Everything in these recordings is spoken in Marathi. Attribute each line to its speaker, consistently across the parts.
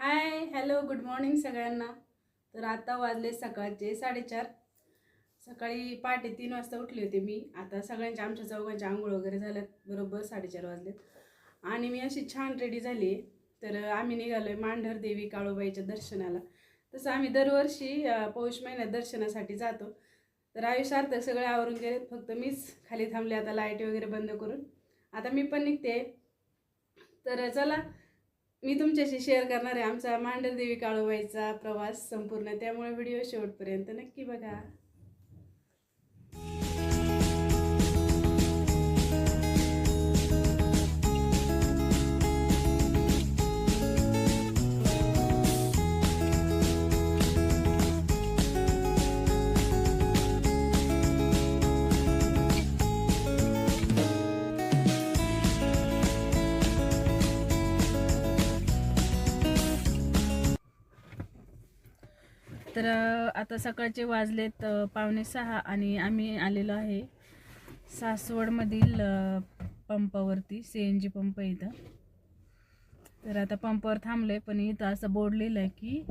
Speaker 1: हाय हॅलो गुड मॉर्निंग सगळ्यांना. तर आता वाजले सकाळचे साडेचार. सकाळी पहाटे तीन वाजता उठले होते मी. आता सगळ्यांच्या आमच्या चौघांच्या आंघोळ वगैरे झाल्यात. बरोबर साडेचार वाजलेत. आणि मी अशी छान रेडी झाली आहे. तर आम्ही निघालो आहे मांढर देवी काळूबाईच्या दर्शनाला. तसं आम्ही दरवर्षी पौष महिन्यात दर्शनासाठी जातो. तर आयुष्यार्थ सगळे आवरून गेलेत. फक्त मीच खाली थांबले आता लाइट वगैरे बंद करून. आता मी पण निघते. तर चला मी तुमच्याशी शेअर करणार आहे. आमचा मांढरदेवी काळूबाईचा प्रवास संपूर्ण. त्यामुळे व्हिडिओ शेवटपर्यंत नक्की बघा. तर आता सकाळचे वाजलेत पावणे सहा आणि आम्ही आलेलो आहे सासवडमधील पंपावरती सी एन जी पंप इथं. तर आता पंपावर थांबलोय पण इथं असं बोर्ड लिहिलं आहे की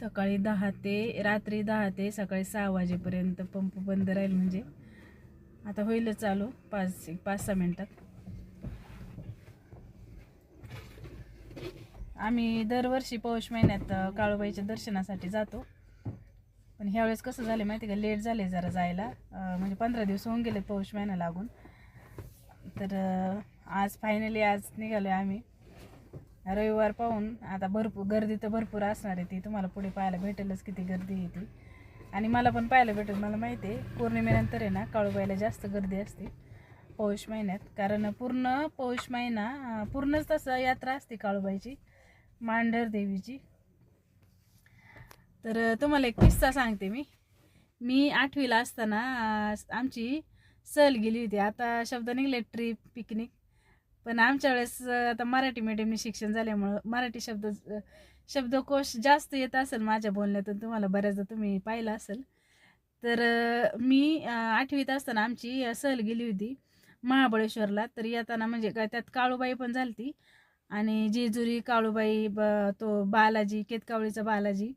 Speaker 1: सकाळी दहा ते रात्री दहा ते सकाळी सहा वाजेपर्यंत पंप बंद राहील म्हणजे. आता होईलच चालू पाच एक पाच सहा मिनटात. आम्ही दरवर्षी पौष महिन्यात काळूबाईच्या दर्शनासाठी जातो. पण ह्यावेळेस कसं झालं माहिती का? लेट झाले जरा जायला. म्हणजे पंधरा दिवस होऊन गेले पौष महिना लागून. तर आज फायनली आज निघालो आम्ही. रविवार पाहून आता भरपूर गर्दी तर भरपूर असणार आहे ती. तुम्हाला पुढे पाहायला भेटेलच किती गर्दी आहे ती. आणि मला पण पाहायला भेटेल. मला माहिती आहे पौर्णिमेनंतर आहे ना काळूबाईला जास्त गर्दी असते पौष महिन्यात. कारण पूर्ण पौष महिना पूर्णच तसं यात्रा असते काळूबाईची. मांढर देवीची. तर तुम्हाला एक किस्सा सांगते मी. मी आठवीला असताना आमची सहल गेली होती. आता शब्द निघले ट्रिप पिकनिक पण आमच्या वेळेस आता मराठी मीडियमने शिक्षण झाल्यामुळं मराठी शब्द शब्दकोश जास्त येत असेल माझ्या बोलण्यातून तुम्हाला बऱ्याचदा तुम्ही पाहिलं असेल. तर मी आठवीत असताना आमची सहल गेली होती महाबळेश्वरला. तर येताना म्हणजे काय त्यात काळूबाई पण झाली होती आणि जेजुरी काळूबाई ब तो बालाजी केतकावळीचा बालाजी.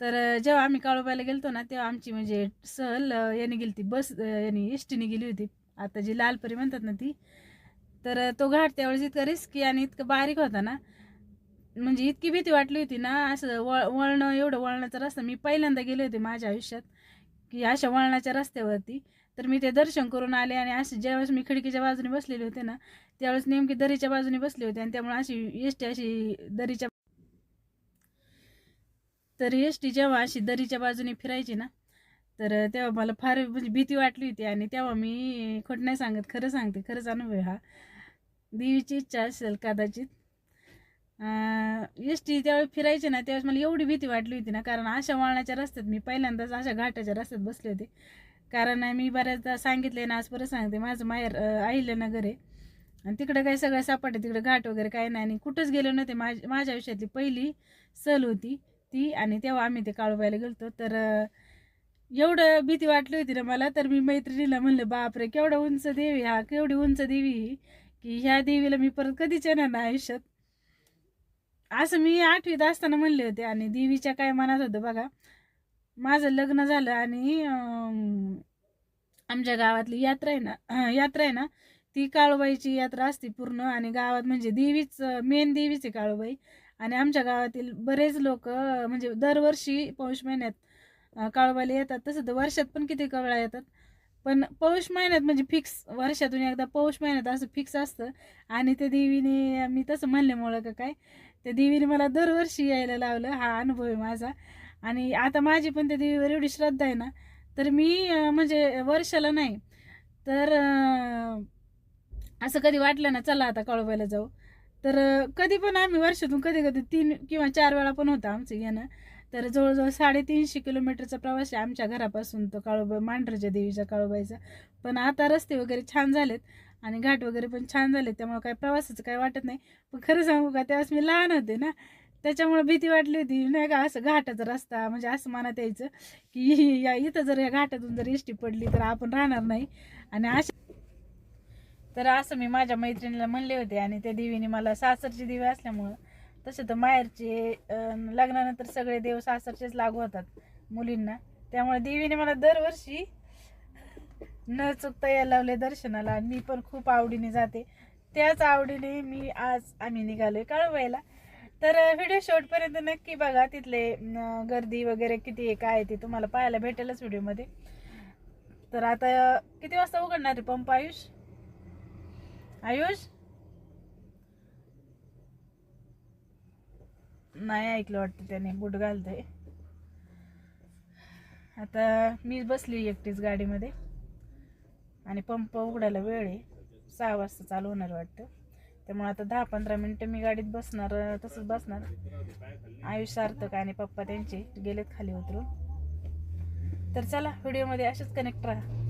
Speaker 1: तर जेव्हा आम्ही काळूबाईला गेलतो ना तेव्हा आमची म्हणजे सहल याने गेली ती बस अं, याने एस टीने गेली होती. आता जी लालपरी म्हणतात ना ती. तर तो घाट त्यावेळेस इतका रिस्की आणि इतकं बारीक होता ना म्हणजे इतकी भीती वाटली होती ना असं वळ वळणं एवढं वळणाचा रस्ता मी पहिल्यांदा गेले होते माझ्या आयुष्यात. की अशा वळणाच्या रस्त्यावरती. तर मी ते दर्शन करून आले आणि असे ज्यावेळेस मी खिडकीच्या बाजूने बसलेले होते ना त्यावेळेस नेमकी दरीच्या बाजूने बसले होते आणि त्यामुळे अशी एस टी अशी दरीच्या तर एसटी जेव्हा अशी दरीच्या बाजूने फिरायची ना तर तेव्हा मला फार म्हणजे भीती वाटली होती आणि तेव्हा मी खोट नाही सांगत खरं सांगते खरंच अनुभव हा. देवीची इच्छा असेल कदाचित. एस टी त्यावेळी फिरायचे ना त्यावेळेस मला एवढी भीती वाटली होती ना कारण अशा वळणाच्या रस्त्यात मी पहिल्यांदाच अशा घाटाच्या रस्त्यात बसले होते. कारण मी बऱ्याचदा सांगितले ना आज परत सांगते माझं माहेर अहिल्यानगर आहे. आणि तिकडं काही सगळं सापडते तिकडे घाट वगैरे काही नाही. आणि कुठंच गेलो नव्हते माझ माझ्या आयुष्यातली पहिली सहल होती ती. आणि तेव्हा आम्ही ते काळूबायला गेलतो. तर एवढं भीती वाटली होती ना मला. तर मी मैत्रिणीला म्हणलं बापरे केवढं उंच देवी हा केवढी उंच देवी ही की ह्या देवीला मी परत कधीच येणार ना आयुष्यात. असं मी आठवीत असताना म्हणले होते आणि देवीच्या काय मनात होतं बघा. माझं लग्न झालं आणि आमच्या गावातली यात्रा आहे ना यात्रा आहे ना ती काळूबाईची यात्रा असते पूर्ण आणि गावात म्हणजे देवीच मेन देवीच आहे काळूबाई. आणि आमच्या गावातील बरेच लोक म्हणजे दरवर्षी पौष महिन्यात काळूबाईला येतात. तसं तर वर्षात पण किती कवळा येतात. पण पौष महिन्यात म्हणजे फिक्स वर्षातून एकदा पौष महिन्यात असं फिक्स असतं. आणि त्या देवीने मी तसं म्हणल्यामुळं का काय त्या देवीने मला दरवर्षी यायला लावलं हा अनुभव आहे माझा. आणि आता माझी पण त्या देवीवर एवढी श्रद्धा आहे ना तर मी म्हणजे वर्षाला नाही तर असं कधी वाटलं ना चला आता कळवायला जाऊ. तर कधी पण आम्ही वर्षातून कधी कधी तीन किंवा चार वेळा पण होतं आमचं येणं. तर जवळजवळ साडेतीनशे किलोमीटरचा प्रवास आहे आमच्या घरापासून तो काळोबा मांढरच्या देवीच्या काळोबाईचा पण आता रस्ते वगैरे छान झालेत. आणि घाट वगैरे पण छान झाले त्यामुळे काही प्रवासाचं काही वाटत नाही. पण खरं सांगू का त्यावेळेस मी लहान होते ना त्याच्यामुळे भीती वाटली होती नाही का असं घाटाचा रस्ता म्हणजे असं मनात यायचं की या इथं जर या घाटातून जर एसटी पडली तर आपण राहणार नाही. आणि अशा तर असं मी माझ्या मैत्रिणीला म्हणले होते आणि त्या देवीने मला सासरची देवी असल्यामुळं तसे तर माहेरचे लग्नानंतर सगळे देव सासरचेच लागू होतात मुलींना. त्यामुळे देवीने मला दरवर्षी न चुकता यायला लावले दर्शनाला. आणि मी पण खूप आवडीने जाते. त्याच आवडीने मी आज आम्ही निघालोय कळवायला तर व्हिडिओ शेवटपर्यंत नक्की बघा. तिथले गर्दी वगैरे किती आहे काय आहे ते तुम्हाला पाहायला भेटेलच व्हिडिओमध्ये. तर आता किती वाजता उघडणार आहे पंप आयुष? आयुष? नाही ऐकलं वाटतं त्याने बूट घालतंय. आता मी बसली एकटीच गाडीमध्ये. आणि पंप उघडायला वेळ आहे. सहा वाजता चालू होणार वाटतं. त्यामुळे आता दहा पंधरा मिनटं मी गाडीत बसणार तसंच बसणार. आयुष्यार्थक आणि पप्पा त्यांचे गेलेत खाली उतरून. तर चला व्हिडिओमध्ये असेच कनेक्ट राहा.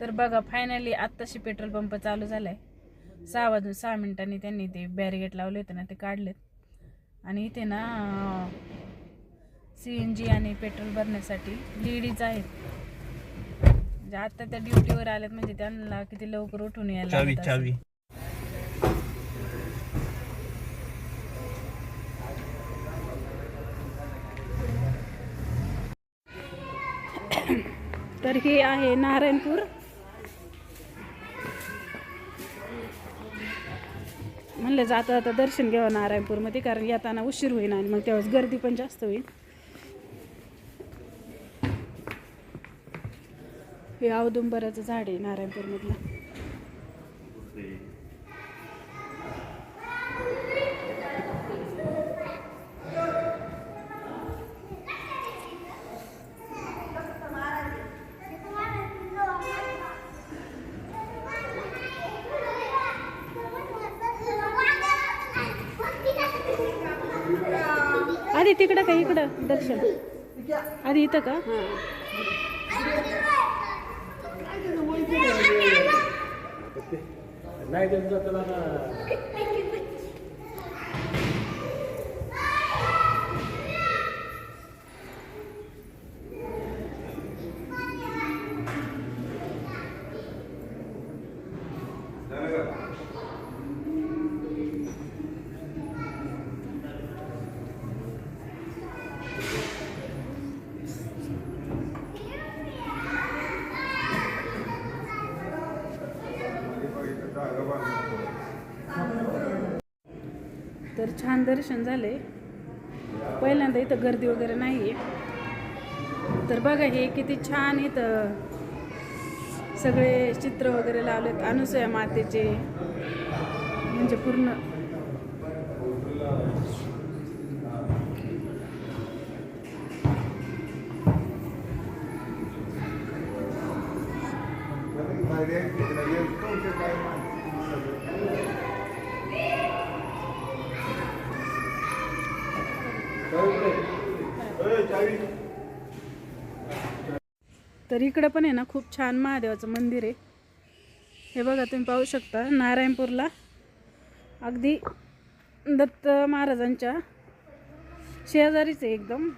Speaker 1: तर बघा फायनली आत्ताशी पेट्रोल पंप चालू झालाय. सहा वाजून सहा मिनिटांनी त्यांनी ते बॅरिगेट लावले होते ना ते काढलेत. आणि इथे ना सी एन जी आणि पेट्रोल भरण्यासाठी लेडीज आहेत. म्हणजे आता त्या ड्युटीवर आल्यात म्हणजे त्यांना किती लवकर उठून यायला
Speaker 2: चावी
Speaker 1: लागत असेल.
Speaker 2: चावी
Speaker 1: तर हे आहे नारायणपूर. म्हणलं जाता आता दर्शन घ्यावं नारायणपूरमध्ये कारण येताना उशीर होईल आणि मग त्यावेळेस गर्दी पण जास्त होईल. हे औदुंबराचं झाड आहे नारायणपूरमधलं. आधी तिकडं का इकडं दर्शन? आधी इथं का? नाही त्यांचा त्याला छान दर्शन झाले पहिल्यांदा इथं गर्दी वगैरे नाही आहे तर बघा हे किती छान इथं सगळे चित्र वगैरे लावलेत अनुसया मातेचे. म्हणजे पूर्ण तर इकडं पण आहे ना खूप छान महादेवाचं मंदिर आहे. हे बघा तुम्ही पाहू शकता नारायणपूरला. अगदी दत्त महाराजांच्या शेजारीच आहे एकदम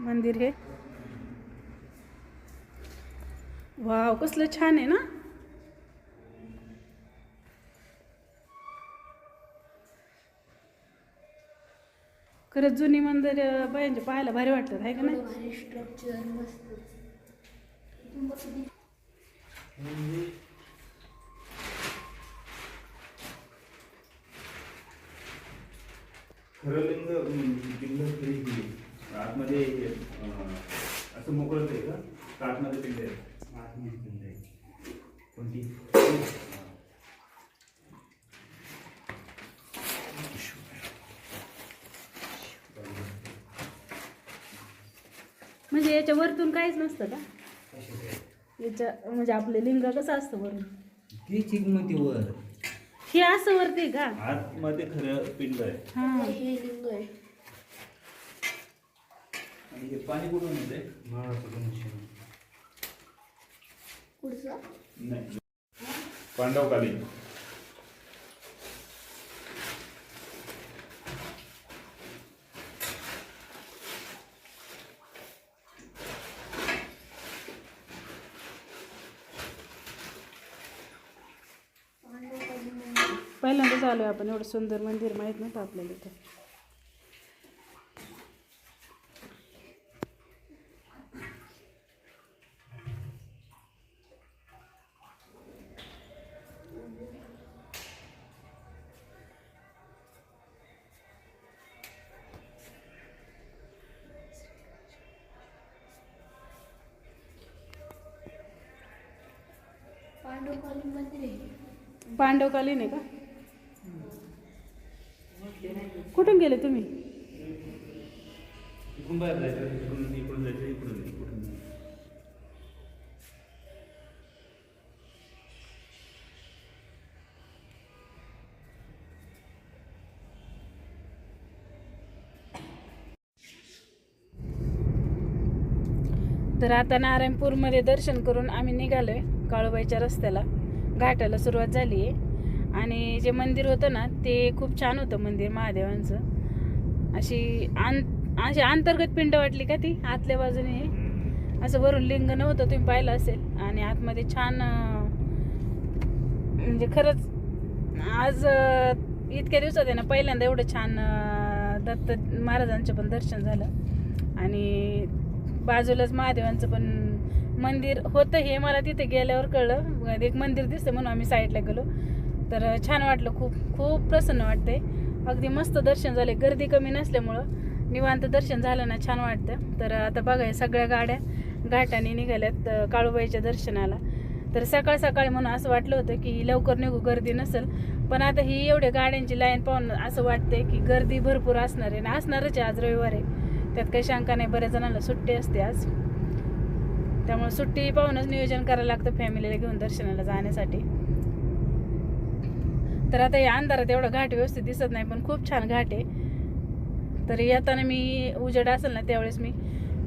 Speaker 1: मंदिर हे. वाव कसलं छान आहे ना. खरंच जुनी मंदिर बायांचे पाहायला भारी वाटतात आहे का नाही?
Speaker 2: खरं लिंग आतमध्ये असं मोकळत आहे का? आतमध्ये पिंड आहे. आतमध्ये पिंड आहे. कोणती?
Speaker 1: म्हणजे याच्या वरतून काहीच नसतं का? याच्या म्हणजे आपले लिंग कसं असतं वरून?
Speaker 3: ती चिकमती वर
Speaker 1: हे असं वरती आहे का?
Speaker 2: आतमध्ये खरं पिंड आहे.
Speaker 1: हा.
Speaker 4: हे लिंग आहे.
Speaker 2: आणि हे पाणी कुठून येते
Speaker 4: पुढचा?
Speaker 2: नाही. पांडवकालीन
Speaker 4: पांडवकालीन मंदिर
Speaker 1: पहिल्यांदाच आलो आपण. एवढं सुंदर मंदिर माहीत नव्हतं आपल्याला इथं?
Speaker 4: पांडवकालीन मंदिर आहे.
Speaker 1: पांडवकालीन आहे का? कुठून गेले तुम्ही?
Speaker 2: इकडून बाहेर जायचं इकडून इकडून जायचं इकडून इकडून.
Speaker 1: तर आता नारायणपूरमध्ये दर्शन करून आम्ही निघालो आहे काळूबाईच्या रस्त्याला. घाटाला सुरुवात झाली आहे आणि जे मंदिर होतं ना ते खूप छान होतं मंदिर महादेवांचं. अशी आन अशी अंतर्गत पिंड वाटली का ती आतल्या बाजूने? असं वरून लिंग नव्हतं तुम्ही पाहिलं असेल. आणि आतमध्ये छान म्हणजे खरंच आज इतक्या दिवसात आहे ना पहिल्यांदा एवढं छान दत्त महाराजांचं पण दर्शन झालं. आणि बाजूलाच महादेवांचं पण मंदिर होतं हे मला तिथे गेल्यावर कळलं. एक मंदिर दिसतं म्हणून आम्ही साईडला गेलो. तर छान वाटलं खूप खूप प्रसन्न वाटते अगदी मस्त दर्शन झाले. गर्दी कमी नसल्यामुळं निवांत दर्शन झालं ना छान वाटतं. तर आता बघा सगळ्या गाड्या घाटाने निघाल्यात काळूबाईच्या दर्शनाला. तर सकाळ सकाळी म्हणून असं वाटलं होतं की लवकर निघू गर्दी नसेल. पण आता ही एवढ्या गाड्यांची लाईन पाहून असं वाटतंय की गर्दी भरपूर असणार आहे. ना असणारच आहे आज रविवार आहे. त्यात काही शंका नाही बऱ्याच जणांना सुट्टी असते आज. त्यामुळे सुट्टी पाहूनच नियोजन करायला लागतं फॅमिलीला घेऊन दर्शनाला जाण्यासाठी. तर आता या अंधारात एवढं घाट व्यवस्थित दिसत नाही पण खूप छान घाट आहे. तर येताना मी उजेड असेल ना त्यावेळेस मी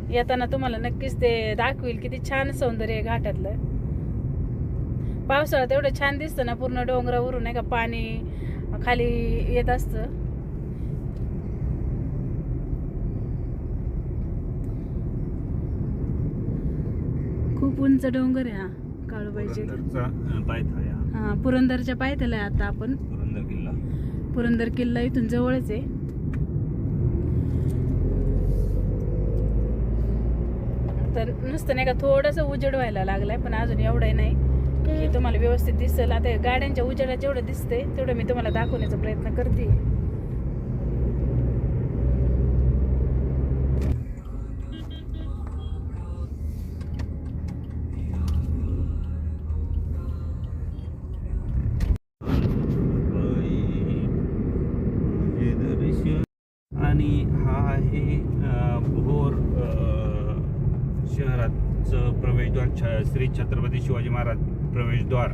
Speaker 1: येताना तुम्हाला नक्कीच ते दाखवील किती छान सौंदर्य आहे घाटातलं. पावसाळ्यात एवढं छान दिसतं ना पूर्ण डोंगरावरून नाही का पाणी खाली येत असतं. खूप उंच डोंगर आहे हा. काळूबाईचे हा. पुरंदरच्या पायथ्याला आहे आता आपण.
Speaker 2: पुरंदर किल्ला.
Speaker 1: पुरंदर किल्ला इथून जवळच आहे. तर नुसतं नाही का थोडंसं उजेड व्हायला लागलाय पण अजून एवढंही नाही की तुम्हाला व्यवस्थित दिसेल. आता गाड्यांच्या उजेडात जेवढं दिसतंय तेवढं मी तुम्हाला दाखवण्याचा प्रयत्न करते.
Speaker 2: आणि हा आहे भोर शहराचं प्रवेशद्वार छ श्री छत्रपती शिवाजी महाराज प्रवेशद्वार.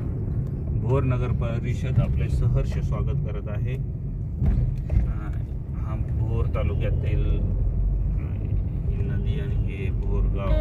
Speaker 2: भोर नगर परिषद आपले सहर्ष स्वागत करत आहे. हा भोर तालुक्यातील ही नदी आणि हे भोर गाव.